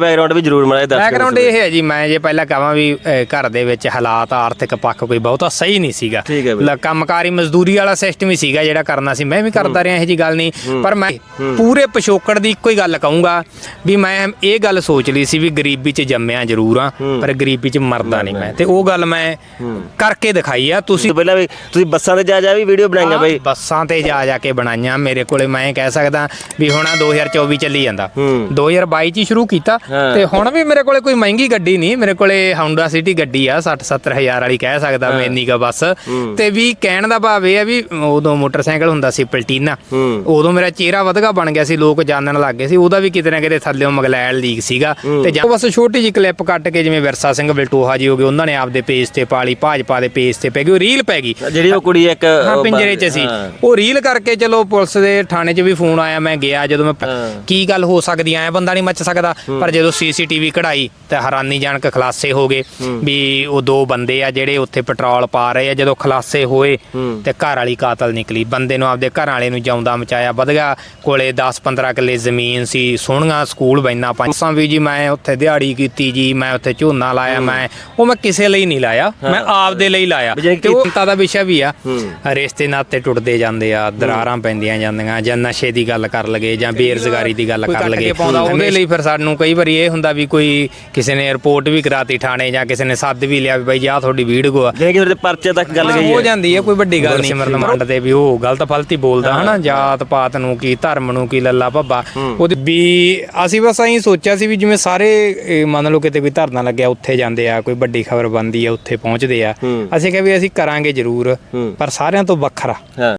Background ਵੀ ਜ਼ਰੂਰ ਮਾੜਾ ਜਿਹਾ ਦੱਸ ਬੈਕਗ੍ਰਾਉਂਡ ਇਹ ਹੈ ਜੀ ਮੈਂ ਜੇ ਪਹਿਲਾਂ ਕਹਾਂ ਵੀ ਅਹ, ਘਰ ਦੇ ਵਿੱਚ ਹਾਲਾਤ ਆਰਥਿਕ ਪੱਖ ਕੋਈ ਬਹੁਤਾ ਸਹੀ ਨਹੀਂ ਸੀਗਾ। ਠੀਕ ਹੈ ਬਈ। ਲ- ਕੰਮਕਾਰੀ ਮਜ਼ਦੂਰੀ ਵਾਲਾ ਸਿਸਟਮ ਹੀ ਸੀਗਾ ਜਿਹੜਾ ਕਰਨਾ ਸੀ। ਮੈਂ ਵੀ ਕਰਦਾ ਰਿਹਾ ਇਹ ਜੀ ਗੱਲ ਨਹੀਂ ਪਰ ਮੈਂ ਪੂਰੇ ਪਿਛੋਕੜ ਦੀ ਇੱਕੋ ਹੀ ਗੱਲ ਕਹੂੰਗਾ ਵੀ ਮੈਂ ਇਹ ਗੱਲ ਸੋਚ ਲਈ ਸੀ ਵੀ ਗਰੀਬੀ 'ਚ ਜੰਮਿਆ ਜ਼ਰੂਰ ਆ ਪਰ ਗਰੀਬੀ 'ਚ ਮਰਦਾ ਨਹੀਂ ਮੈਂ। ਤੇ ਉਹ ਗੱਲ ਮੈਂ ਕਰਕੇ ਦਿਖਾਈ ਆ। ਤੁਸੀਂ ਤੁਸੀਂ ਪਹਿਲਾਂ ਵੀ ਤੁਸੀਂ ਬੱਸਾਂ ਤੇ ਜਾ ਜਾ ਵੀ ਵੀਡੀਓ ਬਣਾਈਆਂ ਬਈ? ਬੱਸਾਂ ਤੇ ਜਾ ਜਾ ਕੇ ਬਣਾਈਆਂ। ਮੇਰੇ ਕੋਲੇ ਮੈਂ ਕਹਿ ਸਕਦਾ ਵੀ ਹੁਣ ਆਹ 2024 ਚੱਲੀ ਜਾਂਦਾ। ਹੂੰ। 2022 ਚ ਹੀ ਸ਼ੁਰੂ ਕੀਤਾ। ਹਾਂ। ਤੇ ਹੁਣ ਵੀ ਮੇਰੇ ਕੋਲੇ ਕੋਈ ਮਹਿੰਗੀ ਗੱਡੀ ਨਹੀਂ ਮੇਰੇ ਕੋਲੇ Honda City ਗੱਡੀ ਆ 60 70 ਹਜ਼ਾਰ ਵਾਲੀ ਕਹਿ ਸਕਦਾ ਮੈਂ ਇੰਨੀ ਕਾ ਬੱਸ। ਤੇ ਵੀ ਕਹਿਣ ਦਾ ਭਾਵ ਇਹ ਆ ਵੀ ਉਦੋਂ ਮੋਟਰਸਾਈਕਲ ਹੁੰਦਾ ਸੀ ਪਲਟੀਨਾ ਹੂੰ। ਉਦੋਂ ਮੇਰਾ ਚਿਹਰਾ ਵਧਗਾ ਬਣ ਗਿਆ ਸੀ ਲੋਕ ਜਾਣਨ ਲੱਗ ਗਏ ਸੀ ਉਹਦਾ ਵੀ ਕਿਤੇ ਨਾ ਕਿਤੇ ਥੱਲੇੋਂ ਮਗਲੈਲ ਲੀਕ ਸੀਗਾ। ਤੇ ਜਾਂ ਬਸ ਛੋਟੀ ਜਿਹੀ ਕਲਿੱਪ ਕੱਟ ਕੇ ਜਿਵੇਂ ਵਿਰਸਾ ਸਿੰਘ ਬਲਟੋਹਾ ਜੀ ਹੋ ਗਏ ਉਹਨਾਂ ਨੇ ਆਪਦੇ ਪੇਜ ਤੇ ਪਾਲੀ ਭਾਜਪਾ ਦੇ ਪੇਜ ਤੇ ਪੈ ਗਈ ਉਹ ਰੀਲ ਪੈ ਗਈ। ਜਿਹੜੀ ਉਹ ਕੁੜੀ ਇੱਕ ਹਾਂ ਉਹ ਪਿੰਜਰੇ 'ਚ ਸੀ। ਹਾਂ। ਉਹ ਰੀਲ ਕਰਕੇ ਚਲੋ ਪੁਲਿਸ ਦੇ ਥਾਣੇ 'ਚ ਵੀ ਫੋਨ ਆਇਆ ਮੈਂ ਗਿਆ ਜਦੋਂ ਮੈਂ ਪ- ਹਾਂ। ਕੀ ਗੱਲ ਹੋ ਸਕਦੀ ਐ ਬੰਦਾ ਨਹੀਂ ਮੱਚ ਸਕਦਾ। ਪਰ ਜਦੋਂ ਸੀਸੀਟੀਵੀ ਕਢਾਈ ਤੇ ਹੈਰਾਨੀਜਨਕ ਖਲਾਸੇ ਹੋ ਗਏ ਵੀ ਉਹ ਦੋ ਬੰਦੇ ਆ ਜਿਹੜੇ ਉੱਥੇ ਪੈਟਰੋਲ ਪਾ ਰਹੇ ਆ। ਜਦੋਂ ਖਲਾਸੇ ਹੋਏ। ਤੇ ਘਰ ਵਾਲੀ ਕਾਤਲ ਨਿਕਲੀ। ਬੰਦੇ ਨੂੰ ਆਪਦੇ ਘਰ ਵਾਲੇ ਨੂੰ ਜਿਉਂਦਾ ਮਚਾਇਆ ਵਧਗਾ ਕੋਲੇ 10-15 ਕਿੱਲੇ ਜ਼ਮੀਨ ਸੀ ਸੋਹਣੀਆਂ ਸਕੂਲ ਬੈਨਾ ਪੰਸਾਂ ਵੀ ਜੀ ਮੈਂ ਉੱਥੇ ਦਿਹਾੜੀ ਕੀਤੀ ਜੀ ਮੈਂ ਉੱਥੇ ਝੋਨਾ ਲਾਇਆ ਮੈਂ ਉਹ ਮੈਂ ਕਿਸੇ ਲਈ ਨਹੀਂ ਲਾਇਆ। ਮੈਂ ਆਪਦੇ ਲਈ ਲਾਇਆ। ਤੇ ਉਹ ਚਿੰਤਾ ਦਾ ਵਿਸ਼ਾ ਵੀ ਆ। ਰਿਸ਼ਤੇ ਨਾਤੇ ਟੁੱਟਦੇ ਜਾਂਦੇ ਆ ਦਰਾਰਾਂ ਪੈਂਦੀਆਂ ਜਾਂਦੀਆਂ ਜਾਂ ਨਸ਼ੇ ਦੀ ਗੱਲ ਕਰ ਲਗੇ ਜਾਂ ਬੇਰੁਜ਼ਗਾਰੀ ਦੀ ਗੱਲ ਕਰ ਲਗੇ। ਉਹਦੇ ਲਈ ਫਿਰ ਸਾਨੂੰ ਕਈ ਵਾਰੀ ਇਹ ਹੁੰਦਾ ਵੀ ਕੋਈ ਕਿਸੇ ਨੇ ਰਿਪੋਰਟ ਵੀ ਕਰਾਤੀ ਥਾਣੇ ਜਾਂ ਕਿਸੇ ਨੇ ਸੱਦ ਵੀ ਲਿਆ ਵੀ ਬਾਈ ਜਾ ਤੁਹਾਡੀ ਵੀਡੀਓ ਆ। ਜਿਵੇਂ ਕਿ ਪਰਚੇ ਤੱਕ ਗੱਲ ਗਈ ਹੋ। ਹੈ ਜਾਂਦੀ ਹੈ ਕੋਈ ਵੱਡੀ ਗੱਲ ਨਹੀਂ। ਸਿਮਰਨ ਮੰਡ ਤੇ ਵੀ ਉਹ ਗਲਤ ਫਲਤੀ ਬੋਲਦਾ ਹਨਾ ਜਾਤ ਪਾਤ ਨੂੰ ਕੀ ਧਰਮ ਨੂੰ ਕੀ ਲੱਲਾ ਭੱਬਾ। ਉਹਦੀ ਵੀ ਅਸੀਂ ਬਸ ਐਂ ਸੋਚਿਆ ਸੀ ਵੀ ਜਿਵੇਂ ਸਾਰੇ ਇਹ ਮੰਨ ਲਓ ਕਿਤੇ ਕੋਈ ਧਰਨਾ ਲੱਗਿਆ ਉੱਥੇ ਜਾਂਦੇ ਆ ਕੋਈ ਵੱਡੀ ਖਬਰ ਬੰਦੀ ਆ ਉੱਥੇ ਪਹੁੰਚਦੇ ਆ। ਅਸੀਂ ਕਿਹਾ ਵੀ ਅਸੀਂ ਕਰਾਂਗੇ ਜ਼ਰੂਰ। ਪਰ ਸਾਰਿਆਂ ਤੋਂ ਵੱਖਰਾ। ਹਾਂ।